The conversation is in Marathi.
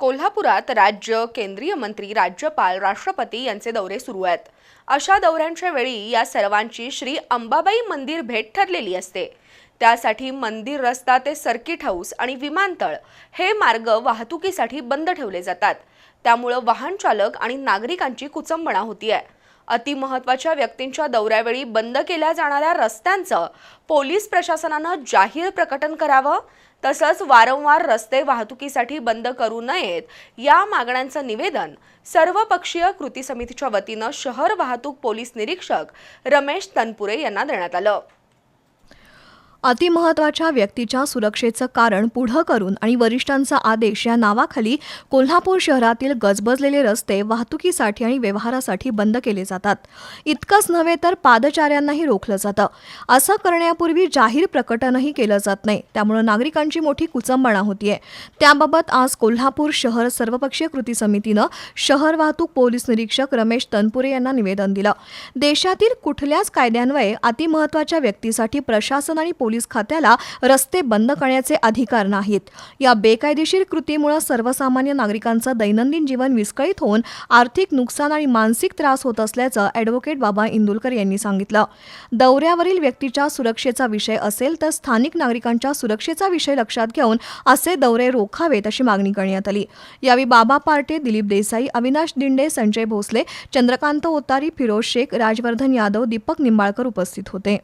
कोल्हापुरात राज्य केंद्रीय मंत्री राज्यपाल राष्ट्रपती यांचे दौरे सुरू आहेत. अशा दौऱ्यांच्या वेळी या सर्वांची श्री अंबाबाई मंदिर भेट ठरलेली असते. त्यासाठी मंदिर रस्ता ते सर्किट हाऊस आणि विमानतळ हे मार्ग वाहतुकीसाठी बंद ठेवले जातात. त्यामुळं वाहन चालक आणि नागरिकांची कुचंबणा होती आहे अतिमहत्वाच्या व्यक्तींच्या दौऱ्यावेळी बंद केल्या जाणाऱ्या रस्त्यांचं पोलीस प्रशासनानं जाहीर प्रकटन करावं तसंच वारंवार रस्ते वाहतुकीसाठी बंद करू नयेत या मागण्यांचं निवेदन सर्वपक्षीय कृती समितीच्या वतीनं शहर वाहतूक पोलीस निरीक्षक रमेश तनपुरे यांना देण्यात आलं. अतिमहत्वाच्या व्यक्तीच्या सुरक्षेचं कारण पुढं करून आणि वरिष्ठांचा आदेश या नावाखाली कोल्हापूर शहरातील गजबजलेले रस्ते वाहतुकीसाठी आणि व्यवहारासाठी बंद केले जातात. इतकंच नव्हे तर पादचाऱ्यांनाही रोखलं जातं. असं करण्यापूर्वी जाहीर प्रकटनही केलं जात नाही. त्यामुळे नागरिकांची मोठी कुचंबणा होतीये. त्याबाबत आज कोल्हापूर शहर सर्वपक्षीय कृती समितीनं शहर वाहतूक पोलीस निरीक्षक रमेश तनपुरे यांना निवेदन दिलं. देशातील कुठल्याच कायद्यान्वये अतिमहत्वाच्या व्यक्तीसाठी प्रशासन आणि पोलीस पोलीस खात्याला रस्ते बंद करण्याचे अधिकार नाहीत. या बेकायदेशीर कृतीमुळे सर्वसामान्य नागरिकांचं दैनंदिन जीवन विस्कळीत होऊन आर्थिक नुकसान आणि मानसिक त्रास होत असल्याचं ॲडव्होकेट बाबा इंदुलकर यांनी सांगितलं. दौऱ्यावरील व्यक्तीच्या सुरक्षेचा विषय असेल तर स्थानिक नागरिकांच्या सुरक्षेचा विषय लक्षात घेऊन असे दौरे रोखावेत अशी मागणी करण्यात आली. यावेळी बाबा पार्टे दिलीप देसाई अविनाश दिंडे संजय भोसले चंद्रकांत ओतारी फिरोज शेख राजवर्धन यादव दीपक निंबाळकर उपस्थित होते.